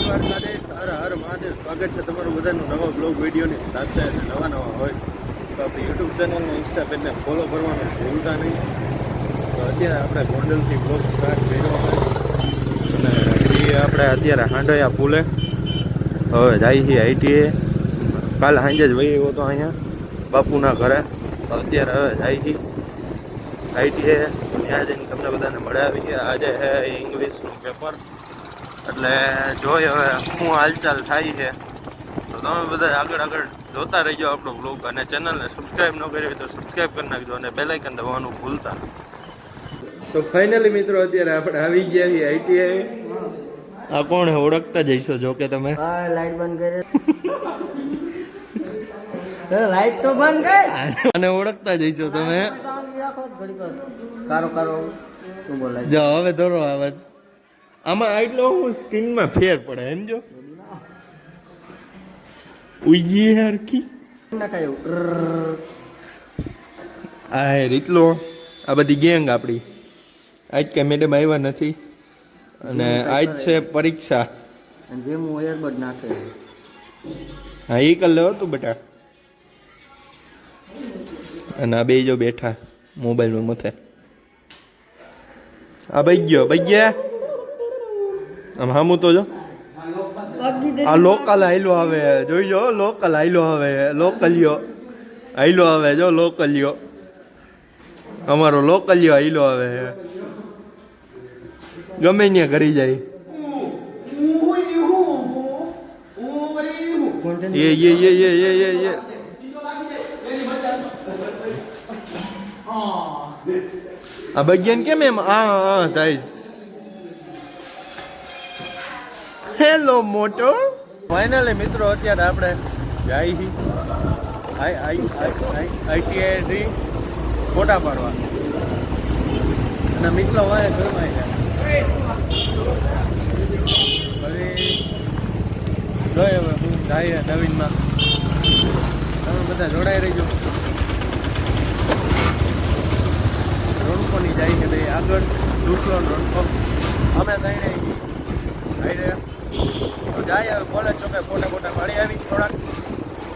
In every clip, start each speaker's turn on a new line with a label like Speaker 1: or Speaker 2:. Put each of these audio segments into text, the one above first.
Speaker 1: દ્વારકાધીશ. હર હર મહાદેવ. સ્વાગત છે તમારું બધાનું નવા બ્લોગ વિડીયોની. સાથે નવા નવા હોય તો આપણે યુટ્યુબ ચેનલને ઇન્સ્ટા પેજને ફોલો કરવાનું ભૂલતા નહીં. તો અત્યારે આપણે ગોંડલથી બ્લોગ સ્ટાર્ટ કર્યો અને એ આપણે અત્યારે હાંડોયા પુલે. હવે જાય છે આઈટીએ. કાલ સાંજે જ વહી હતો અહીંયા બાપુના ઘરે. તો અત્યારે હવે જાય છે આઈટીએ. ત્યાં જઈને તમને બધાને મળાવી. છે આજે હે ઇંગ્લિશનું પેપર એટલે જોઈ હવે શું હાલચાલ થાય છે. તો તમે બધા આગળ આગળ જોતા રહીજો આપણો બ્લોગ અને ચેનલને સબસ્ક્રાઈબ ન કરી હોય તો સબસ્ક્રાઈબ કરી નાખજો અને બેલાઇકન દબાવવાનું ભૂલતા તો ફાઇનલી મિત્રો અત્યારે આપણે આવી ગયા છીએ આઈટીઆઈ આ કોણ ઓળખતા જઈશો જો કે તમે.
Speaker 2: હા લાઈટ બંધ કરે લાઈટ તો બંધ કર
Speaker 1: અને ઓળખતા જઈશો તમે.
Speaker 2: કારો કારો. શું બોલાય?
Speaker 1: જો હવે ધોરો આવાજ આમાં આટલો હું સ્ક્રીનમાં ફેર પડે એમ જો ઉઈએ
Speaker 2: નખાયું
Speaker 1: આ હે રીતલો આ બધી ગેંગ આપણી આજ કે મેડમ આવ્યા નથી. અને આજ છે પરીક્ષા.
Speaker 2: જે હું એરબડ નાખે.
Speaker 1: હા એ કર લો તું બેટા. અને આ બે જો બેઠા મોબાઈલમાં મથે. આ ભાઈ ગયો ભાઈ ગયા? આમ હામું તો જો. આ લોકલ હાઈલો આવે. જોઈ જો લોકલ હાઈલો આવે. લોકલિયો હાઈલો આવે જો લોકલિયો અમારો લોકલિયો આયલો આવે. ગમે ત્યાં ઘરી જાય. એ યે એ યે એ યે યે આ બગિયાન કેમ એમ? આ હા થાય હેલો મોટો ફાઇનલી મિત્રો, અત્યારે આપણે જાય હી. આઈ આઈ આઈ આઈટીઆઈ થી ફોટા પાડવા અને મિત્રો વાય જાય. હવે જોઈએ હવે હું જાય નવીનમાં. તમે બધા જોડાઈ રહીજો. રોણકોની જાય છે ભાઈ આગળ દૂસરો રોણકો અમે તઈ રહી રહ્યા તો જાય હવે કોલેજ ચોકે ફોટા ફોટા પાડી આવી થોડાક.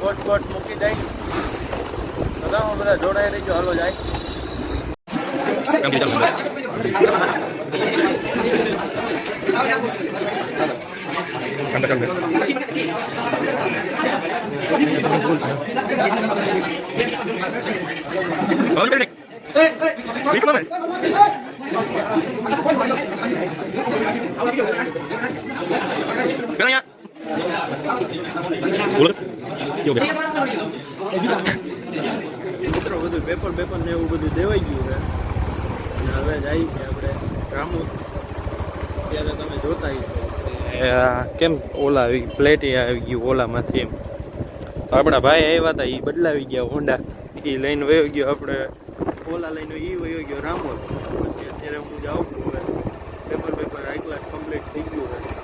Speaker 1: કોટ કોટ મૂકી જાય તો તમે બધા જોડાઈ રહીજો. હાલો જાય. મિત્રો બધું પેપર પેપર ને એવું બધું દેવાઈ ગયું છે અને હવે જાય છે આપણે રામુ ત્યારે તમે જોતા કેમ ઓલા આવી પ્લેટ આવી ગયું ઓલામાંથી એમ આપણા ભાઈ આવ્યા હતા એ બદલાવી ગયા હોન્ડા એ લઈને વયો ગયો આપણે ઓલા લઈને એ વયો ગયો રામો અત્યારે હું જાઉં છું હવે paper paper high class complete થઈ ગયું છે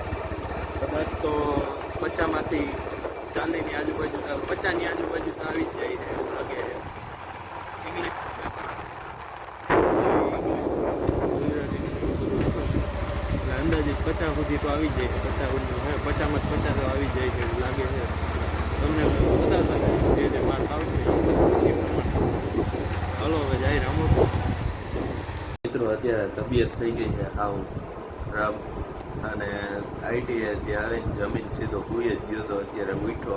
Speaker 1: કદાચ તો પચાસમાંથી ચાલીસની આજુબાજુ પચાસની આજુબાજુ તો આવી જ જાય છે એવું લાગે છે ઇંગ્લિશ પેપર એટલે અંદાજિત પચાસ સુધી તો આવી જાય છે પચાસ પચાસમાં પચાસ આવી જાય છે લાગે છે. તમને બતાવતા જે જે માર્ક આવશે હલો, હવે જાય રામો. મિત્રો, અત્યારે તબિયત થઈ ગઈ છે, હાવ ખરાબ. અને આઈટીઆઈથી આવીને જમીન સીધો હુઈ જ ગયો તો અત્યારે ઉઠો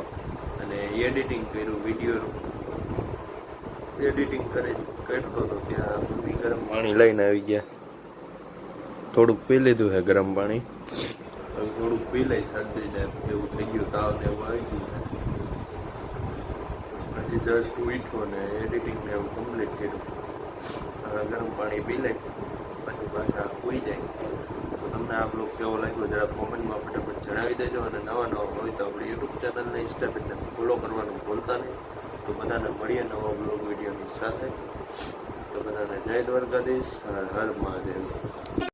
Speaker 1: અને એડિટિંગ કર્યું વિડીયોનું એડિટિંગ કરે કરતો હતો ત્યાં ગરમ પાણી લઈને આવી ગયા. થોડુંક પી લીધું છે ગરમ પાણી. હવે થોડુંક પી લઈ શરદીને એવું થઈ ગયું, તાવ ને એવું આવી ગયું. હજી જસ્ટ ઉઠો ને એડિટિંગ ને એવું કમ્પ્લીટ કર્યું. હવે ગરમ પાણી પી લઈ, પછી પાછા ઉઈ જાય. તો તમને આ બ્લોગ કેવો લાગ્યો જરા કોમેન્ટમાં ફટાફટ જણાવી દેજો અને નવા નવા હોય તો આપણી યુટ્યુબ ચેનલને ઇન્સ્ટા ફોલો કરવાનું ભૂલતા નહીં. તો બધાને મળીએ નવા બ્લોગ વિડીયોની સાથે. તો બધાને જય દ્વારકાધીશ, હર મહાદેવ.